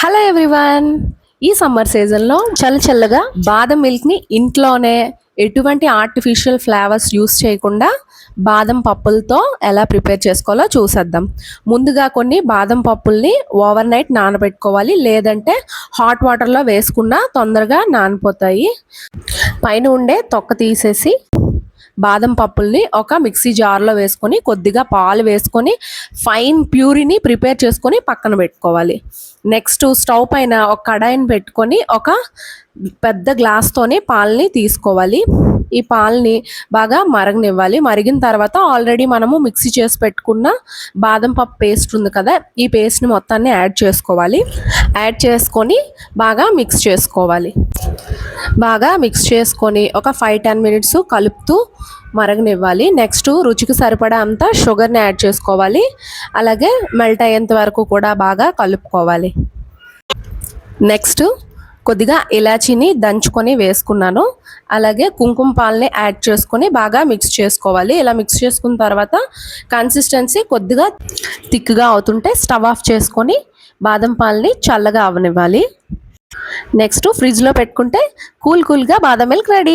Hello everyone ఈ summer సీజన్లో చల్ల చల్లగా బాదం మిల్క్ని ఇంట్లోనే ఎటువంటి ఆర్టిఫిషియల్ ఫ్లేవర్స్ యూస్ చేయకుండా బాదం పప్పులతో ఎలా ప్రిపేర్ చేసుకోవాలో చూసేద్దాం. ముందుగా కొన్ని బాదం పప్పుల్ని ఓవర్ నైట్ నానబెట్టుకోవాలి లేదంటే హాట్ వాటర్లో వేసుకున్నా తొందరగా నానిపోతాయి. పైన ఉండే తొక్క తీసేసి బాదం పప్పుల్ని ఒక మిక్సీ జార్లో వేసుకొని కొద్దిగా పాలు వేసుకొని ఫైన్ ప్యూరీని ప్రిపేర్ చేసుకొని పక్కన పెట్టుకోవాలి. నెక్స్ట్ స్టవ్ పైన ఒక కడాయిని పెట్టుకొని ఒక పెద్ద గ్లాస్తోని పాలని తీసుకోవాలి. ఈ పాలని బాగా మరగనివ్వాలి. మరిగిన తర్వాత ఆల్రెడీ మనము మిక్సీ చేసి పెట్టుకున్న బాదం పప్పు పేస్ట్ ఉంది కదా ఈ పేస్ట్ని మొత్తాన్ని యాడ్ చేసుకోవాలి. యాడ్ చేసుకొని బాగా మిక్స్ చేసుకోవాలి. బాగా మిక్స్ చేసుకొని ఒక ఫైవ్ టెన్ మినిట్స్ కలుపుతూ మరగనివ్వాలి. నెక్స్ట్ రుచికి సరిపడా అంతా షుగర్ని యాడ్ చేసుకోవాలి. అలాగే మెల్ట్ అయ్యేంత వరకు కూడా బాగా కలుపుకోవాలి. నెక్స్ట్ కొద్దిగా ఇలాచీని దంచుకొని వేసుకున్నాను. అలాగే కుంకుమ పాలని యాడ్ చేసుకొని బాగా మిక్స్ చేసుకోవాలి. ఇలా మిక్స్ చేసుకున్న తర్వాత కన్సిస్టెన్సీ కొద్దిగా థిక్గా అవుతుంటే స్టవ్ ఆఫ్ చేసుకొని బాదం పాలని చల్లగా అవనివ్వాలి. నెక్స్ట్ ఫ్రిడ్జ్లో పెట్టుకుంటే కూల్ కూల్గా బాదం మిల్క్ రెడీ